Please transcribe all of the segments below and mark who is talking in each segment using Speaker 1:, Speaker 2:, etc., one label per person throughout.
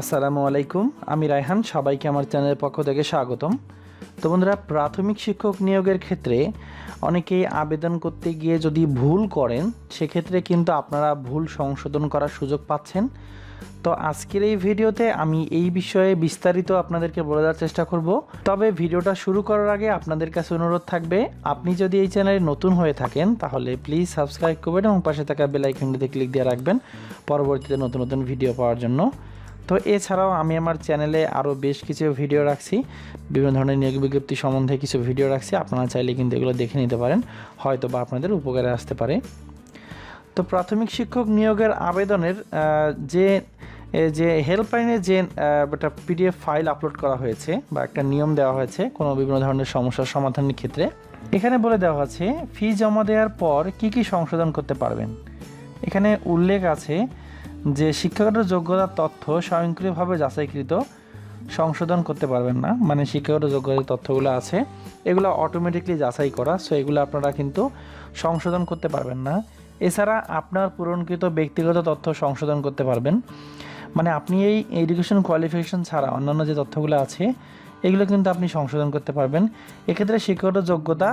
Speaker 1: আসসালামু আলাইকুম, আমি রায়হান, সবাইকে আমার চ্যানেলের পক্ষ থেকে স্বাগতম। তো বন্ধুরা, প্রাথমিক শিক্ষক নিয়োগের ক্ষেত্রে অনেকেই আবেদন করতে গিয়ে যদি ভুল করেন, সেক্ষেত্রে কিন্তু আপনারা ভুল সংশোধন করার সুযোগ পাচ্ছেন। তো আজকের এই ভিডিওতে আমি এই বিষয়ে বিস্তারিত আপনাদেরকে বলে দেওয়ার চেষ্টা করব। তবে ভিডিওটা শুরু করার আগে আপনাদের কাছে অনুরোধ থাকবে, আপনি যদি এই চ্যানেলে নতুন হয়ে থাকেন, তাহলে প্লিজ সাবস্ক্রাইব করবেন এবং পাশে থাকা বেল আইকনটিতে ক্লিক দিয়ে রাখবেন, পরবর্তীতে নতুন নতুন ভিডিও পাওয়ার জন্য। তো এছাড়াও আমি আমার চ্যানেলে আরও বেশ কিছু ভিডিও রাখছি। বিভিন্ন ধরনের নিয়োগ বিজ্ঞপ্তি সম্বন্ধে কিছু ভিডিও রাখছি। আপনারা চাইলে কিন্তু এগুলো দেখে নিতে পারেন। হয়তো বা আপনাদের উপকারে আসতে পারে। তো প্রাথমিক শিক্ষক নিয়োগের আবেদনের যে যে হেল্পলাইনে যে একটা পিডিএফ ফাইল আপলোড করা হয়েছে বা একটা নিয়ম দেওয়া হয়েছে, কোনো বিভিন্ন ধরনের সমস্যার সমাধানের ক্ষেত্রে, এখানে বলে দেওয়া আছে ফি জমা দেওয়ার পর কি কি সংশোধন করতে পারবেন? এখানে উল্লেখ আছে যে শিক্ষাগত যোগ্যতার তথ্য স্বয়ংক্রিয়ভাবে যাচাইকৃত সংশোধন করতে পারবেন না। মানে শিক্ষাগত যোগ্যতার তথ্যগুলো আছে, এগুলো অটোমেটিকলি যাচাই করা সো এগুলো আপনারা কিন্তু সংশোধন করতে পারবেন না। এছাড়া আপনার পূরণকৃত ব্যক্তিগত তথ্য সংশোধন করতে পারবেন। মানে আপনি এই এডুকেশন কোয়ালিফিকেশন ছাড়া অন্যান্য যে তথ্যগুলো আছে, এগুলো কিন্তু আপনি সংশোধন করতে পারবেন। এক্ষেত্রে শিক্ষাগত যোগ্যতা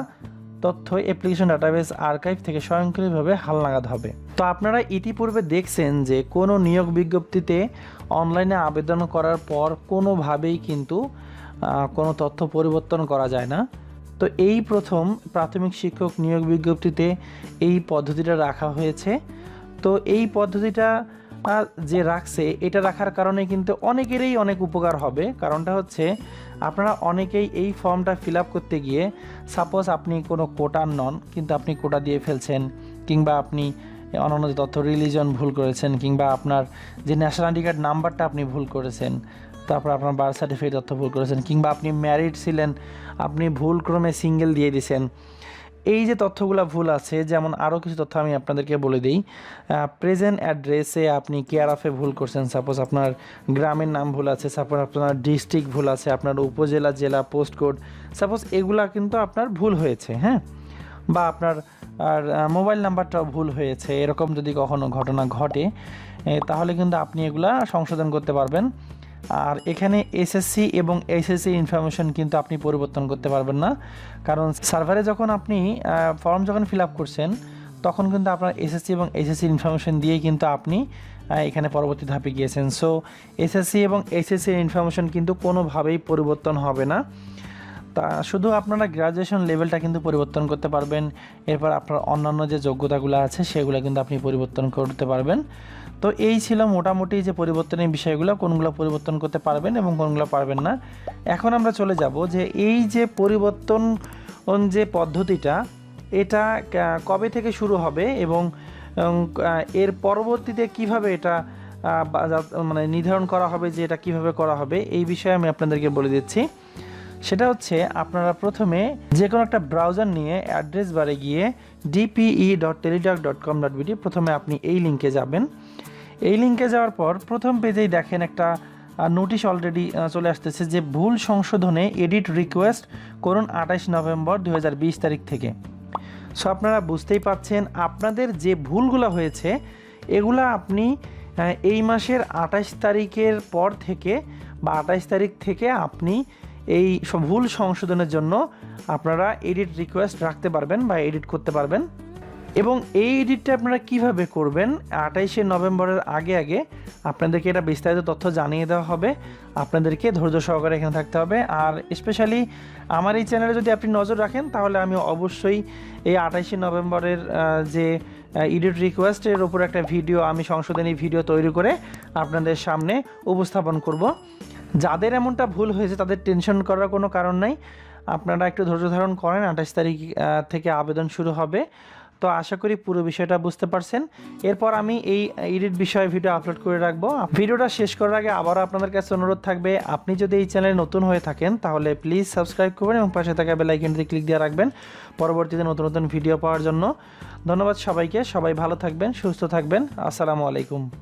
Speaker 1: তথ্য অ্যাপ্লিকেশন ডাটাবেস আর্কাইভ থেকে স্বয়ংক্রিয়ভাবে হালনাগাদ হবে। তো আপনারা ইতিপূর্বে দেখছেন যে কোনো নিয়োগ বিজ্ঞপ্তিতে অনলাইনে আবেদন করার পর কোনোভাবেই কিন্তু কোনো তথ্য পরিবর্তন করা যায় না। তো এই প্রথম প্রাথমিক শিক্ষক নিয়োগ বিজ্ঞপ্তিতে এই পদ্ধতিটা রাখা হয়েছে। তো এই পদ্ধতিটা আহ, যে রাখছে এটা রাখার কারণে কিন্তু অনেকেরই অনেক উপকার হবে। কারণটা হচ্ছে আপনারা অনেকেই এই ফর্মটা ফিল করতে গিয়ে সাপোজ আপনি কোনো কোটার নন কিন্তু আপনি কোটা দিয়ে ফেলছেন কিংবা আপনি অন্যান্য তথ্য রিলিজন ভুল করেছেন কিংবা আপনার যে ন্যাশনাল কার্ড নাম্বারটা আপনি ভুল করেছেন তারপর আপনার বার্থ সার্টিফিকেট তথ্য ভুল করেছেন কিংবা আপনি ম্যারিড ছিলেন আপনি ভুল ক্রমে সিঙ্গেল দিয়ে দিয়েছেন এই যে তথ্যগুলো ভুল আছে, যেমন আরও কিছু তথ্য আমি আপনাদেরকে বলে দিই। প্রেজেন্ট অ্যাড্রেসে আপনি কেয়ার অফে ভুল করছেন। সাপোজ আপনার গ্রামের নাম ভুল আছে সাপোজ আপনার ডিস্ট্রিক্ট ভুল আছে, আপনার উপজেলা, জেলা পোস্ট কোড সাপোজ এগুলা কিন্তু আপনার ভুল হয়েছে হ্যাঁ? বা আপনার, আর মোবাইল নাম্বারটাও ভুল হয়েছে, এরকম যদি কখনো ঘটনা ঘটে তাহলে কিন্তু আপনি এগুলা সংশোধন করতে পারবেন। আর এখানে এসএসসি এবং এসএসসি ইনফরমেশন কিন্তু আপনি পরিবর্তন করতে পারবেন না। কারণ সার্ভারে যখন আপনি ফর্ম যখন ফিল আপ করছেন, তখন কিন্তু আপনার এসএসসি এবং এসএসসি ইনফরমেশন দিয়ে কিন্তু আপনি এখানে পরবর্তী ধাপে গিয়েছেন। সো এসএসসি এবং এসএসসি ইনফরমেশন কিন্তু কোনোভাবেই পরিবর্তন হবে না। তা শুধু আপনারা গ্রাজুয়েশন লেভেলটা কিন্তু পরিবর্তন করতে পারবেন। এরপর আপনার অন্যান্য যে যোগ্যতাগুলো আছে, সেগুলো কিন্তু আপনি পরিবর্তন করতে পারবেন। তো এই ছিল মোটামুটি যে পরিবর্তনের বিষয়গুলো, কোনগুলো পরিবর্তন করতে পারবেন এবং কোনগুলো পারবেন না। এখন আমরা চলে যাব যে এই যে পরিবর্তন যে পদ্ধতিটা, এটা কবে থেকে শুরু হবে এবং এর পরবর্তীতে কীভাবে এটা মানে নির্ধারণ করা হবে যে এটা কীভাবে করা হবে, এই বিষয়ে আমি আপনাদেরকে বলে দিচ্ছি। সেটা হচ্ছে আপনারা প্রথমে যে কোনো একটা ব্রাউজার নিয়ে অ্যাড্রেস বারে গিয়ে DPE dot Teletalk dot com dot BD প্রথমে আপনি এই লিঙ্কে যাবেন। এই লিঙ্কে যাওয়ার পর প্রথম পেজেই দেখেন একটা নোটিশ অলরেডি চলে আসতেছে যে ভুল সংশোধনে এডিট রিকোয়েস্ট করুন আঠাশ নভেম্বর দু হাজার বিশ তারিখ থেকে। সো আপনারা বুঝতেই পাচ্ছেন আপনাদের যে ভুলগুলো হয়েছে, এগুলা আপনি এই মাসের আঠাশ তারিখের পর থেকে বা আঠাশ তারিখ থেকে আপনি এই ভুল সংশোধনের জন্য আপনারা এডিট রিকোয়েস্ট রাখতে পারবেন বা এডিট করতে পারবেন। এবং এই এডিটটা আপনারা কীভাবে করবেন? আঠাইশে নভেম্বরের আগে আগে আপনাদেরকে এটা বিস্তারিত তথ্য জানিয়ে দেওয়া হবে। আপনাদেরকে ধৈর্য সহকারে এখানে থাকতে হবে। আর স্পেশালি আমার এই চ্যানেলে যদি আপনি নজর রাখেন, তাহলে আমি অবশ্যই এই আঠাইশে নভেম্বরের যে এডিট রিকোয়েস্টের ওপর একটা ভিডিও আমি সংশোধনী ভিডিও তৈরি করে আপনাদের সামনে উপস্থাপন করব। যাদের এমনটা ভুল হয়েছে, তাদের টেনশন করার কোনো কারণ নাই। আপনারা একটু ধৈর্য ধারণ করেন, আঠাশ তারিখ থেকে আবেদন শুরু হবে। তো আশা করি পুরো বিষয়টা বুঝতে পারছেন। এরপর আমি এই এডিট বিষয়ে ভিডিও আপলোড করে রাখব। ভিডিওটা শেষ করার আগে আবারও আপনাদের কাছে অনুরোধ থাকবে, আপনি যদি এই চ্যানেলে নতুন হয়ে থাকেন, তাহলে প্লিজ সাবস্ক্রাইব করবেন এবং পাশে থাকা বেল আইকনটি ক্লিক দিয়ে রাখবেন পরবর্তীতে নতুন নতুন ভিডিও পাওয়ার জন্য। ধন্যবাদ সবাইকে, সবাই ভালো থাকবেন, সুস্থ থাকবেন। আসসালামু আলাইকুম।